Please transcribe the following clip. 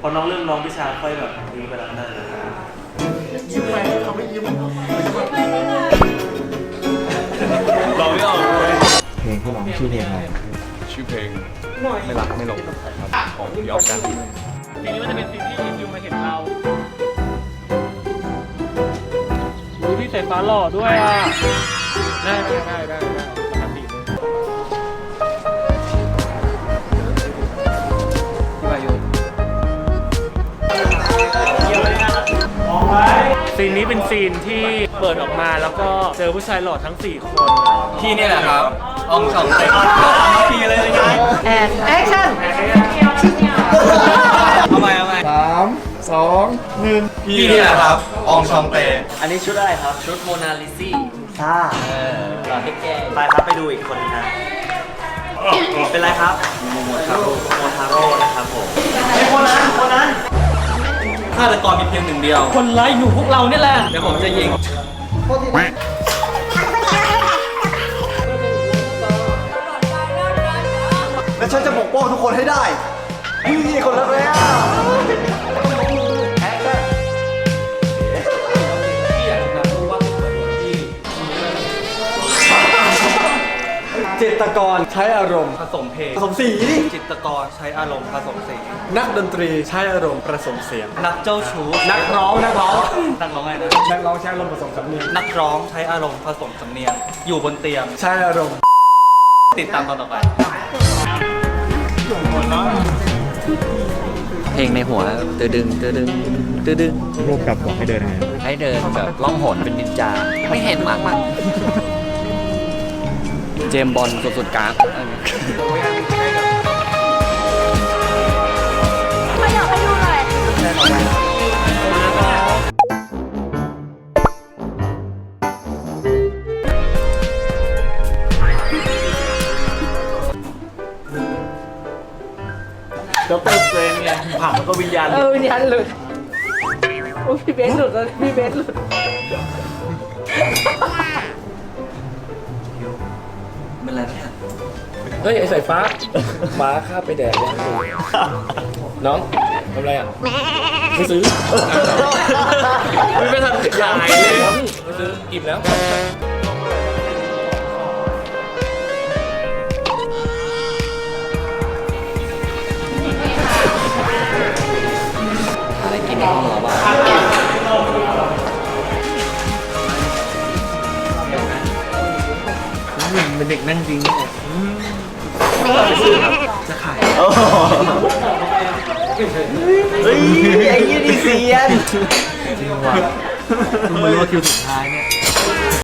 พอน้องเริ่มร้องพิชาค่อยแบบยิ้มไปแล้วนั่นยิ้มไปเขาไม่ยิ้มร้องไม่ออกเลยเพลงที่ร้องชื่อเพลงอะไรชื่อเพลงไม่รักไม่หลงครับของยอดกันทีนี้มันจะเป็นซีนที่ยูมาเห็นเราดูพี่สายฟ้าหล่อด้วยอะได้ได้ได้ได้ ซีนนี้เป็นซีนที่เปิดออกมาแล้วก็เจอผู้ชายหล่อทั้ง 4 คน พี่นี่แหละครับอองช่องเต็มพี่เลยเลยไงทำไมทำไมสามสองหนึ่งพี่นี่แหละครับอองช่องเต็มอันนี้ชุดอะไรครับ ชุดโมนาลิซี่ซ่าหล่อให้แกไปครับไปดูอีกคนนะเป็นไรครับโมโมทาโร่โมทาโร่นะครับ ฆาตกรมีเพียงหนึ่งเดียว คนร้ายอยู่พวกเราเนี่ยแหละ เดี๋ยวผมจะยิง และฉันจะปกป้องทุกคนให้ได้พี่คนละแล้ว ตรกรใช้อารมณ์ผสมเพลงผสมสีดิจิตรกรใช้อารมณ์ผสมเสียงนักดนตรีใช้อารมณ์ผสมเสียง นักเจ้าชู้นักร้องนักร้องนักร้องไงนะนักร้องใช้อารมณ์ผสมสำเนียงนักร้องใช้อารมณ์ผสมสำเนียงอยู่บนเตียงใช้อารมณ์ติดตามตอนต่อไป เพลงในหัวตือดึงตือดึงตือดึงร่วมกับบอกให้เดินยังไงให้เดินแบบล่องหนเป็นนินจา ไม่เห็นมากมาก เจมส์บอลสุดๆกราฟไม่อยากให้ดูเลยดรเซนไงผักแล้วก็วิญญาณ เออวิญญาณหลุดโอ้ยพี่เบสหลุดแล้วพี่เบสหลุด เป็นไรเนี่ยเฮ้ยไอสายฟ้าหมาข้าไปแดดยังน้องทำไรอะไม่ซื้อไม่ทันขายเลยไม่ซื้ออิ่มแล้วอะไรกินในห้องเราบ้าง เป็นเด็กนั่งจริงเฮ้ยไอ้ยี่ดีเซียน จริงว่ะมึงรู้ว่าคิวสุดท้ายเนี่ย